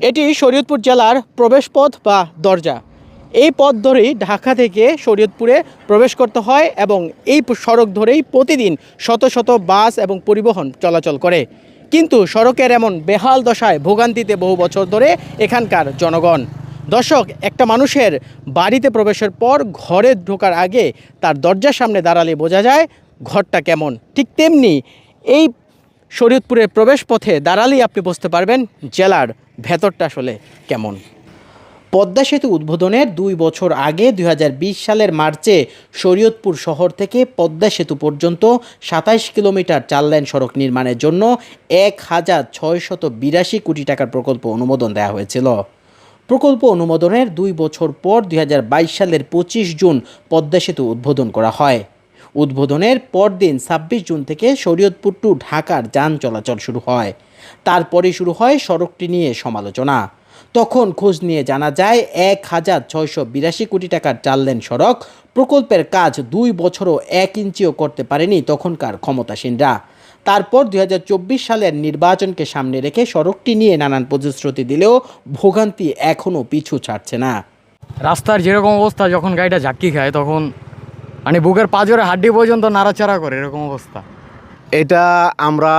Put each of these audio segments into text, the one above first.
এটি শরীয়তপুর জেলার প্রবেশপথ বা দরজা। এই পথ ধরেই ঢাকা থেকে শরীয়তপুরে প্রবেশ করতে হয় এবং এই সড়ক ধরেই প্রতিদিন শত শত বাস এবং পরিবহন চলাচল করে। কিন্তু সড়কের এমন বেহাল দশায় ভোগান্তিতে বহু বছর ধরে এখানকার জনগণ। দর্শক, একটা মানুষের বাড়িতে প্রবেশের পর ঘরে ঢোকার আগে তার দরজার সামনে দাঁড়ালে বোঝা যায় ঘরটা কেমন। ঠিক তেমনি এই শরীয়তপুরের প্রবেশ পথে দাঁড়ালেই আপনি বুঝতে পারবেন জেলার ভেতরটা আসলে কেমন? পদ্মা সেতু উদ্বোধনের দুই বছর আগে দুই হাজার বিশ সালের মার্চে শরীয়তপুর শহর থেকে পদ্মা সেতু পর্যন্ত সাতাইশ কিলোমিটার চার লাইন সড়ক নির্মাণের জন্য এক হাজার ছয়শত বিরাশি কোটি টাকার প্রকল্প অনুমোদন দেওয়া হয়েছিল। প্রকল্প অনুমোদনের দুই বছর পর দুই হাজার বাইশ সালের পঁচিশ জুন পদ্মা সেতু উদ্বোধন করা হয়। উদ্বোধনের পরদিন ছাব্বিশ জুন থেকে শরীয়তপুর টু ঢাকার যান চলাচল শুরু হয়। তারপরে শুরু হয় সড়কটি নিয়ে সমালোচনা। তখন খোঁজ নিয়ে জানা যায় এক হাজার ছয়শো বিরাশি কোটি টাকার চার লেন সড়ক। প্রকল্পের কাজ দুই বছরও এক ইঞ্চিও করতে পারেনি তখনকার ক্ষমতাসীনরা। তারপর দু হাজার চব্বিশ সালের নির্বাচনকে সামনে রেখে সড়কটি নিয়ে নানান প্রতিশ্রুতি দিলেও ভোগান্তি এখনও পিছু ছাড়ছে না। রাস্তার যেরকম অবস্থা যখন গাড়িটা ঝাক্কি খায় তখন মানে বুকের পাঁজরে হাড্ডি পর্যন্ত নাড়াচাড়া করে এরকম অবস্থা। এটা আমরা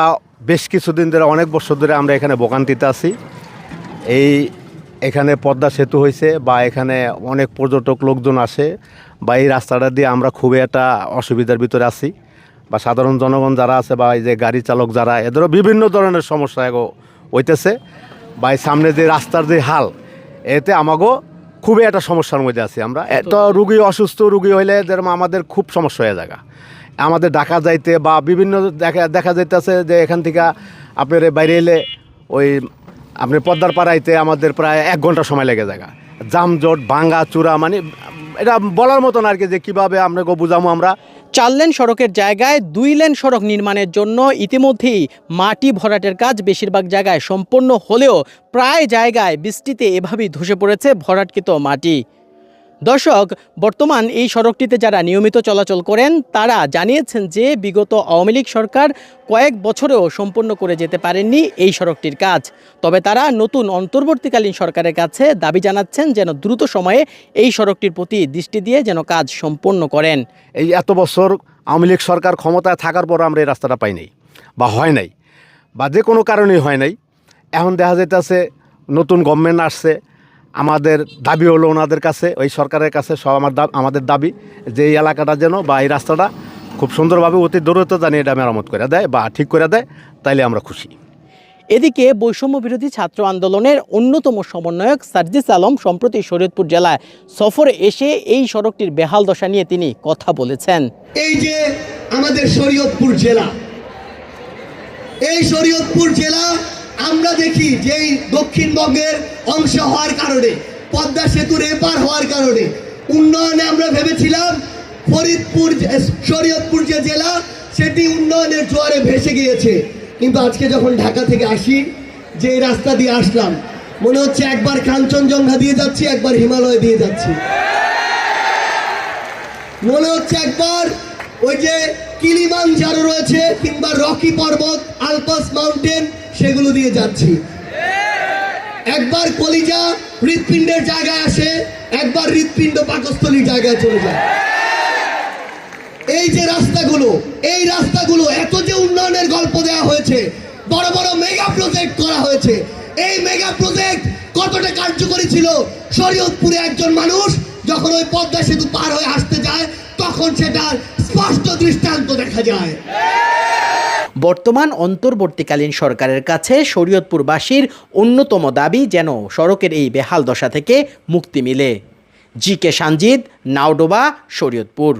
বেশ কিছুদিন ধরে অনেক বছর ধরে আমরা এখানে ভোগান্তিতে আছি। এই এখানে পদ্মা সেতু হয়েছে বা এখানে অনেক পর্যটক লোকজন আসে বা এই রাস্তাটা দিয়ে আমরা খুবই একটা অসুবিধার ভিতরে আছি বা সাধারণ জনগণ যারা আছে বা এই যে গাড়ি চালক যারা এদেরও বিভিন্ন ধরনের সমস্যা এগো হইতেছে। বা এই সামনে যে রাস্তার যে হাল এতে আমাকেও খুবই একটা সমস্যার মধ্যে আছি আমরা। এত রুগী অসুস্থ রুগী হইলে যেরকম আমাদের খুব সমস্যা হয়ে যায় আমাদের ঢাকা যাইতে বা বিভিন্ন দেখা দেখা যাইতেছে যে এখান থেকে আপনার বাইরে এলে ওই আপনি পদ্মার পাড়াইতে আমাদের প্রায় এক ঘণ্টা সময় লেগে যায় জামজট, ভাঙ্গা, চূড়া মানে এটা বলার মতন আর কি যে কীভাবে আপনাকে বুঝামো আমরা। চার লেন সড়কের জায়গায় দুই লেন সড়ক নির্মাণের জন্য ইতিমধ্যেই মাটি ভরাটের কাজ বেশিরভাগ জায়গায় সম্পন্ন হলেও প্রায় জায়গায় বৃষ্টিতে এভাবেই ধসে পড়েছে ভরাটকৃত মাটি। দর্শক, বর্তমান এই সড়কটিতে যারা নিয়মিত চলাচল করেন, তারা জানিয়েছেন যে বিগত আওয়ামী লীগ সরকার কয়েক বছরেও সম্পন্ন করে যেতে পারেননি এই সড়কটির কাজ। তবে তারা নতুন অন্তর্বর্তীকালীন সরকারের কাছে দাবি জানাচ্ছেন যেন দ্রুত সময়ে এই সড়কটির প্রতি দৃষ্টি দিয়ে যেন কাজ সম্পন্ন করেন। এই এত বছর আওয়ামী লীগ সরকার ক্ষমতায় থাকার পর আমরা এই রাস্তাটা পাই নাই বা হয় নাই বা যে কোনো কারণেই হয় নাই। এখন দেখা যাইতেছে নতুন গভর্নমেন্ট আসছে আমাদের দাবি হলো ওনাদের কাছে ওই সরকারের কাছে সব আমার দাব আমাদের দাবি যে এই এলাকাটা যেন বা এই রাস্তাটা খুব সুন্দরভাবে অতি দূরত্ব জানিয়ে এটা মেরামত করে দেয় বা ঠিক করে দেয় তাইলে আমরা খুশি। এদিকে বৈষম্য বিরোধী ছাত্র আন্দোলনের অন্যতম সমন্বয়ক সার্জিস আলম সম্প্রতি শরীয়তপুর জেলায় সফরে এসে এই সড়কটির বেহাল দশা নিয়ে তিনি কথা বলেছেন। এই যে আমাদের শরীয়তপুর জেলা এই শরীয়তপুর জেলা আমরা দেখি যে এই দক্ষিণবঙ্গের অংশ হওয়ার কারণে, পদ্মা সেতুর এপার হওয়ার কারণে, উন্নয়নে আমরা ভেবেছিলাম ফরিদপুর শরীয়তপুর যে জেলা, সেটি উন্নয়নের জোয়ারে ভেসে গিয়েছে। কিন্তু আজকে যখন ঢাকা থেকে আসি, যে রাস্তা দিয়ে আসলাম, মনে হচ্ছে একবার কাঞ্চনজঙ্ঘা দিয়ে যাচ্ছি, একবার হিমালয় দিয়ে যাচ্ছি। মনে হচ্ছে একবার ওই যে কিলিমান যারো রয়েছে, কিংবা রকি পর্বত, আলপাস মাউন্টেন সেগুলো দিয়ে যাচ্ছি। একবার কলিজা হৃৎপিণ্ডের জায়গায় আসে, একবার হৃৎপিণ্ড পাকস্থলীর জায়গায় চলে যায়। এই যে রাস্তাগুলো, এই রাস্তাগুলো, এত যে উন্নয়নের গল্প দেওয়া হয়েছে, বড় বড় মেগা প্রজেক্ট করা হয়েছে। এই মেগা প্রজেক্ট কতটা কার্যকরী ছিল? শরীয়তপুরে একজন মানুষ যখন ওই পদ্মা সেতু পার হয়ে আসতে যায়, তখন সেটার স্পষ্ট দৃষ্টান্ত দেখা যায়। বর্তমান অন্তর্বর্তীকালীন সরকারের কাছে শরীয়তপুরবাসীর অন্যতম দাবি যেন সড়কের এই বেহাল দশা থেকে মুক্তি মিলে। জি কে সানজিদ, নাওডোবা, শরীয়তপুর।